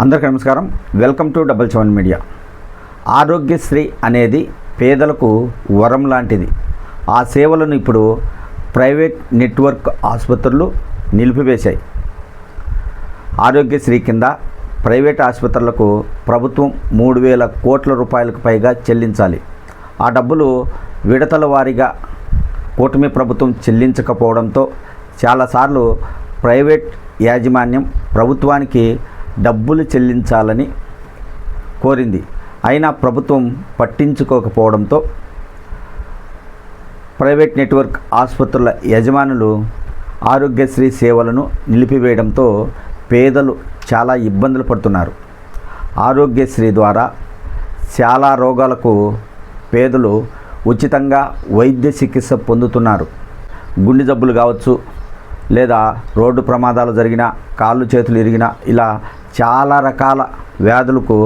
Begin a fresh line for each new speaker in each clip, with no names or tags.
అందరికీ నమస్కారం. Welcome to double seven media. Aarogyasri అనేది పేదలకు వరం లాంటిది. ఆ సేవలను ఇప్పుడు ప్రైవేట్ నెట్వర్క్ ఆసుపత్రులు నిలిపివేశాయి. ఆరోగ్యశ్రీ కింద ప్రైవేట్ ఆసుపత్రులకు ప్రభుత్వం మూడు వేల కోట్ల రూపాయలకు పైగా చెల్లించాలి. ఆ డబ్బులు విడతల వారీగా కూటమి ప్రభుత్వం చెల్లించకపోవడంతో చాలాసార్లు ప్రైవేట్ యాజమాన్యం ప్రభుత్వానికి డబ్బులు చెల్లించాలని కోరింది. అయినా ప్రభుత్వం పట్టించుకోకపోవడంతో ప్రైవేట్ నెట్వర్క్ ఆసుపత్రుల యజమానులు ఆరోగ్యశ్రీ సేవలను నిలిపివేయడంతో పేదలు చాలా ఇబ్బందులు పడుతున్నారు. ఆరోగ్యశ్రీ ద్వారా చాలా రోగాలకు పేదలు ఉచితంగా వైద్య చికిత్స పొందుతున్నారు. గుండె జబ్బులు కావచ్చు లేదా రోడ్డు ప్రమాదాలు జరిగిన కాళ్ళు చేతులు ఇరిగిన ఇలా చాలా రకాల వ్యాధులకు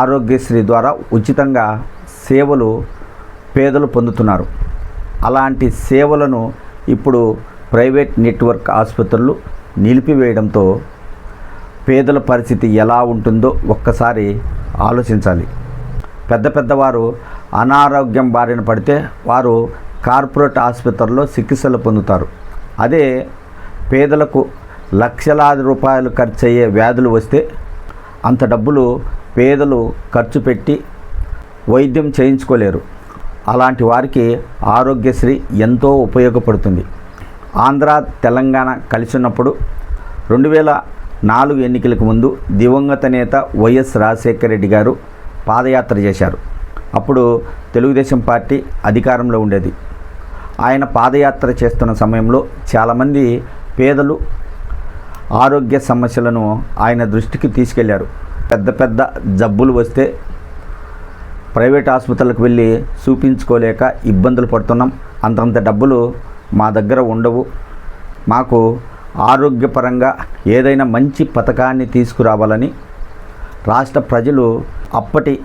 ఆరోగ్యశ్రీ ద్వారా ఉచితంగా సేవలు పేదలు పొందుతున్నారు. అలాంటి సేవలను ఇప్పుడు ప్రైవేట్ నెట్వర్క్ ఆసుపత్రులు నిలిపివేయడంతో పేదల పరిస్థితి ఎలా ఉంటుందో ఒక్కసారి ఆలోచించాలి. పెద్ద పెద్దవారు అనారోగ్యం బారిన పడితే వారు కార్పొరేట్ ఆసుపత్రుల్లో చికిత్సలు పొందుతారు. అదే పేదలకు లక్షలాది రూపాయలు ఖర్చు అయ్యే వ్యాధులు వస్తే అంత డబ్బులు పేదలు ఖర్చు పెట్టి వైద్యం చేయించుకోలేరు. అలాంటి వారికి ఆరోగ్యశ్రీ ఎంతో ఉపయోగపడుతుంది. ఆంధ్ర తెలంగాణ కలిసి ఉన్నప్పుడు రెండు వేల నాలుగు ఎన్నికలకు ముందు దివంగత నేత వైఎస్ రాజశేఖర రెడ్డి గారు పాదయాత్ర చేశారు. అప్పుడు తెలుగుదేశం పార్టీ అధికారంలో ఉండేది. ఆయన పాదయాత్ర చేస్తున్న సమయంలో చాలామంది పేదలు ఆరోగ్య సమస్యలను ఆయన దృష్టికి తీసుకెళ్ళారు. పెద్ద పెద్ద జబ్బులు వస్తే ప్రైవేట్ ఆసుపత్రులకు వెళ్ళి చూపించుకోలేక ఇబ్బందులు పడుతున్నాం. అంతంత డబ్బులు మా దగ్గర ఉండవు. మాకు ఆరోగ్యపరంగా ఏదైనా మంచి పథకాన్ని తీసుకురావాలని రాష్ట్ర ప్రజలు అప్పటి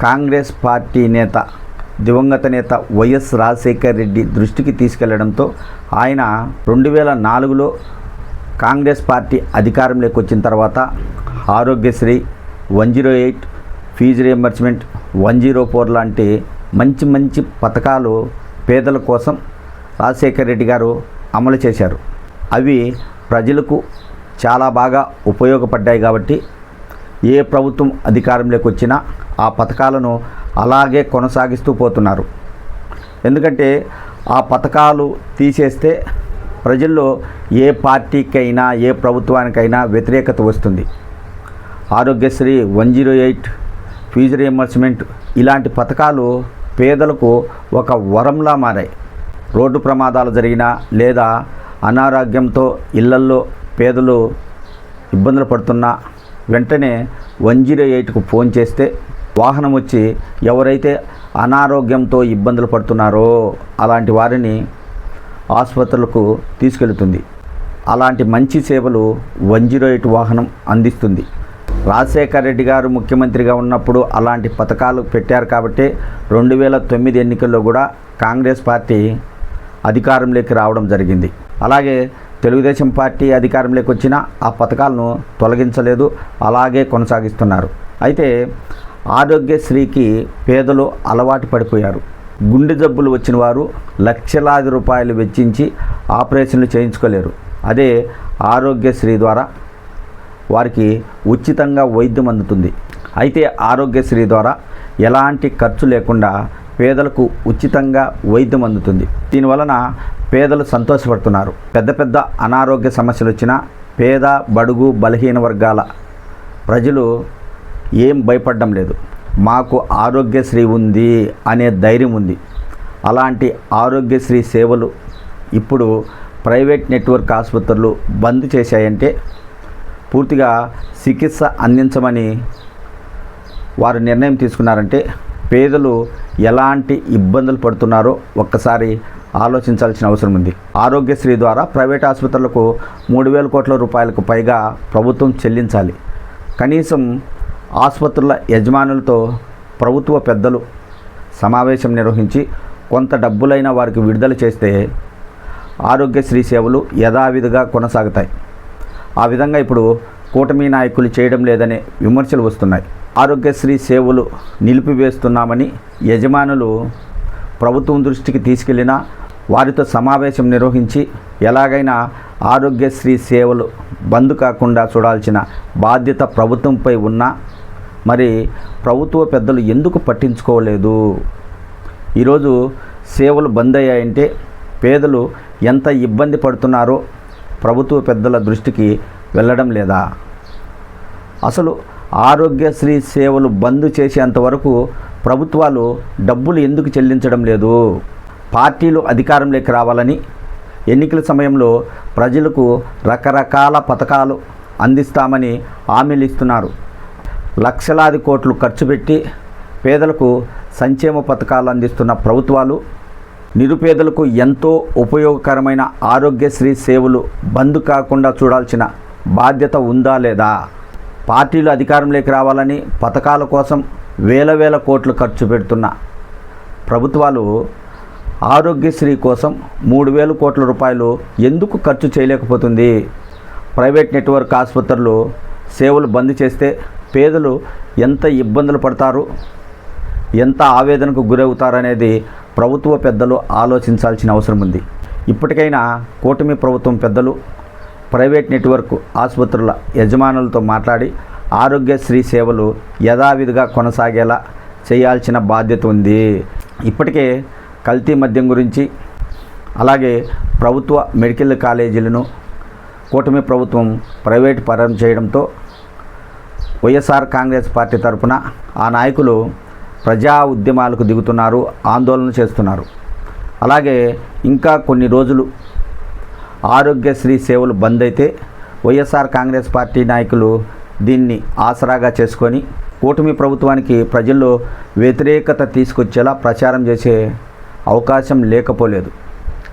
కాంగ్రెస్ పార్టీ నేత దివంగత నేత వైఎస్ రాజశేఖర్ రెడ్డి దృష్టికి తీసుకెళ్ళడంతో ఆయన రెండు వేల నాలుగులో కాంగ్రెస్ పార్టీ అధికారంలోకి వచ్చిన తర్వాత Aarogyasri one zero eight fee reimbursement one zero four లాంటి మంచి మంచి పథకాలు పేదల కోసం రాజశేఖర్ రెడ్డి గారు అమలు చేశారు. అవి ప్రజలకు చాలా బాగా ఉపయోగపడ్డాయి కాబట్టి ఏ ప్రభుత్వం అధికారంలోకి వచ్చినా ఆ పథకాలను అలాగే కొనసాగిస్తూ పోతున్నారు. ఎందుకంటే ఆ పథకాలు తీసేస్తే ప్రజల్లో ఏ పార్టీకైనా ఏ ప్రభుత్వానికైనా వ్యతిరేకత వస్తుంది. Aarogyasri one zero eight fee reimbursement ఇలాంటి పథకాలు పేదలకు ఒక వరంలా మారాయి. రోడ్డు ప్రమాదాలు జరిగినా లేదా అనారోగ్యంతో ఇళ్ళల్లో పేదలు ఇబ్బందులు పడుతున్నా వెంటనే వన్ జీరో ఎయిట్కు ఫోన్ చేస్తే వాహనం వచ్చి ఎవరైతే అనారోగ్యంతో ఇబ్బందులు పడుతున్నారో అలాంటి వారిని ఆసుపత్రులకు తీసుకెళ్తుంది. అలాంటి మంచి సేవలు వన్ జీరో ఎయిట్ వాహనం అందిస్తుంది. రాజశేఖర రెడ్డి గారు ముఖ్యమంత్రిగా ఉన్నప్పుడు అలాంటి పథకాలు పెట్టారు కాబట్టి రెండు వేల తొమ్మిది ఎన్నికల్లో కూడా కాంగ్రెస్ పార్టీ అధికారంలోకి రావడం జరిగింది. అలాగే తెలుగుదేశం పార్టీ అధికారంలోకి వచ్చిన ఆ పథకాలను తొలగించలేదు అలాగే కొనసాగిస్తున్నారు. అయితే ఆరోగ్యశ్రీకి పేదలు అలవాటు పడిపోయారు. గుండె జబ్బులు వచ్చిన వారు లక్షలాది రూపాయలు వెచ్చించి ఆపరేషన్లు చేయించుకోలేరు. అదే ఆరోగ్యశ్రీ ద్వారా వారికి ఉచితంగా వైద్యం అందుతుంది. అయితే ఆరోగ్యశ్రీ ద్వారా ఎలాంటి ఖర్చు లేకుండా పేదలకు ఉచితంగా వైద్యం అందుతుంది. దీనివలన పేదలు సంతోషపడుతున్నారు. పెద్ద పెద్ద అనారోగ్య సమస్యలు వచ్చినా పేద బడుగు బలహీన వర్గాల ప్రజలు ఏం భయపడడం లేదు. మాకు ఆరోగ్యశ్రీ ఉంది అనే ధైర్యం ఉంది. అలాంటి ఆరోగ్యశ్రీ సేవలు ఇప్పుడు ప్రైవేట్ నెట్వర్క్ ఆసుపత్రులు బంద్ చేశాయంటే పూర్తిగా చికిత్స అందించమని వారు నిర్ణయం తీసుకున్నారంటే పేదలు ఎలాంటి ఇబ్బందులు పడుతున్నారో ఒక్కసారి ఆలోచించాల్సిన అవసరం ఉంది. ఆరోగ్యశ్రీ ద్వారా ప్రైవేట్ ఆసుపత్రులకు మూడు వేల కోట్ల రూపాయలకు పైగా ప్రభుత్వం చెల్లించాలి. కనీసం ఆసుపత్రుల యజమానులతో ప్రభుత్వ పెద్దలు సమావేశం నిర్వహించి కొంత డబ్బులైనా వారికి విడుదల చేస్తే ఆరోగ్యశ్రీ సేవలు యథావిధిగా కొనసాగుతాయి. ఆ విధంగా ఇప్పుడు కూటమి నాయకులు చేయడం లేదనే విమర్శలు వస్తున్నాయి. ఆరోగ్యశ్రీ సేవలు నిలిపివేస్తున్నామని యజమానులు ప్రభుత్వం దృష్టికి తీసుకెళ్ళినా వారితో సమావేశం నిర్వహించి ఎలాగైనా ఆరోగ్యశ్రీ సేవలు బంద్ కాకుండా చూడాల్సిన బాధ్యత ప్రభుత్వంపై ఉన్నా మరి ప్రభుత్వ పెద్దలు ఎందుకు పట్టించుకోలేదు? ఈరోజు సేవలు బంద్ అయ్యాయంటే పేదలు ఎంత ఇబ్బంది పడుతున్నారో ప్రభుత్వ పెద్దల దృష్టికి వెళ్ళడం లేదా? అసలు ఆరోగ్యశ్రీ సేవలు బంద్ చేసేంతవరకు ప్రభుత్వాలు డబ్బులు ఎందుకు చెల్లించడం లేదు? పార్టీలు అధికారంలోకి రావాలని ఎన్నికల సమయంలో ప్రజలకు రకరకాల పథకాలు అందిస్తామని హామీలు ఇస్తున్నారు. లక్షలాది కోట్లు ఖర్చు పెట్టి పేదలకు సంక్షేమ పథకాలు అందిస్తున్న ప్రభుత్వాలు నిరుపేదలకు ఎంతో ఉపయోగకరమైన ఆరోగ్యశ్రీ సేవలు బంద్ కాకుండా చూడాల్సిన బాధ్యత ఉందా లేదా? పార్టీలు అధికారంలోకి రావాలని పథకాల కోసం వేల వేల కోట్లు ఖర్చు పెడుతున్న ప్రభుత్వాలు ఆరోగ్యశ్రీ కోసం మూడు వేల కోట్ల రూపాయలు ఎందుకు ఖర్చు చేయలేకపోతుంది? ప్రైవేట్ నెట్వర్క్ ఆసుపత్రులు సేవలు బంద్ చేస్తే పేదలు ఎంత ఇబ్బందులు పడతారు ఎంత ఆవేదనకు గురవుతారనేది ప్రభుత్వ పెద్దలు ఆలోచించాల్సిన అవసరం ఉంది. ఇప్పటికైనా కూటమి ప్రభుత్వం పెద్దలు ప్రైవేట్ నెట్వర్క్ ఆసుపత్రుల యజమానులతో మాట్లాడి ఆరోగ్యశ్రీ సేవలు యథావిధిగా కొనసాగేలా చేయాల్సిన బాధ్యత ఉంది. ఇప్పటికే కల్తీ మద్యం గురించి అలాగే ప్రభుత్వ మెడికల్ కాలేజీలను కూటమి ప్రభుత్వం ప్రైవేట్ పరం చేయడంతో వైఎస్ఆర్ కాంగ్రెస్ పార్టీ తరపున ఆ నాయకులు ప్రజా ఉద్యమాలకు దిగుతున్నారు ఆందోళన చేస్తున్నారు. అలాగే ఇంకా కొన్ని రోజులు ఆరోగ్యశ్రీ సేవలు బంద్ అయితే వైఎస్ఆర్ కాంగ్రెస్ పార్టీ నాయకులు దీన్ని ఆసరాగా చేసుకొని కూటమి ప్రభుత్వానికి ప్రజల్లో వ్యతిరేకత తీసుకొచ్చేలా ప్రచారం చేసే అవకాశం లేకపోలేదు.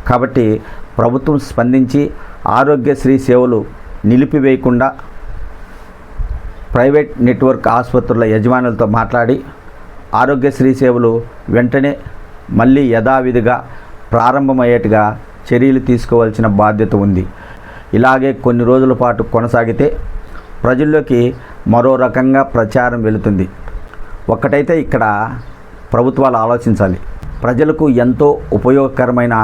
కాబట్టి ప్రభుత్వం స్పందించి ఆరోగ్యశ్రీ సేవలు నిలిపివేయకుండా ప్రైవేట్ నెట్వర్క్ ఆసుపత్రుల యజమానులతో మాట్లాడి ఆరోగ్యశ్రీ సేవలు వెంటనే మళ్ళీ యథావిధిగా ప్రారంభమయ్యేట్టుగా చర్యలు తీసుకోవాల్సిన బాధ్యత ఉంది. ఇలాగే కొన్ని రోజుల పాటు కొనసాగితే ప్రజల్లోకి మరో రకంగా ప్రచారం వెళుతుంది. ఒక్కటైతే ఇక్కడ ప్రభుత్వాలు ఆలోచించాలి. ప్రజలకు ఎంతో ఉపయోగకరమైన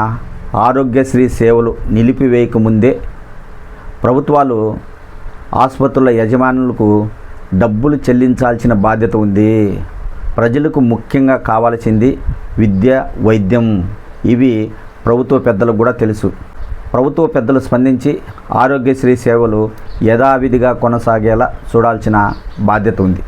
ఆరోగ్యశ్రీ సేవలు నిలిపివేయక ముందే ప్రభుత్వాలు ఆసుపత్రుల యజమానులకు డబ్బులు చెల్లించాల్సిన బాధ్యత ఉంది. ప్రజలకు ముఖ్యంగా కావాల్సింది విద్య వైద్యం. ఇవి ప్రభుత్వ పెద్దలకు కూడా తెలుసు. ప్రభుత్వ పెద్దలు స్పందించి ఆరోగ్యశ్రీ సేవలు యథావిధిగా కొనసాగేలా చూడాల్సిన బాధ్యత ఉంది.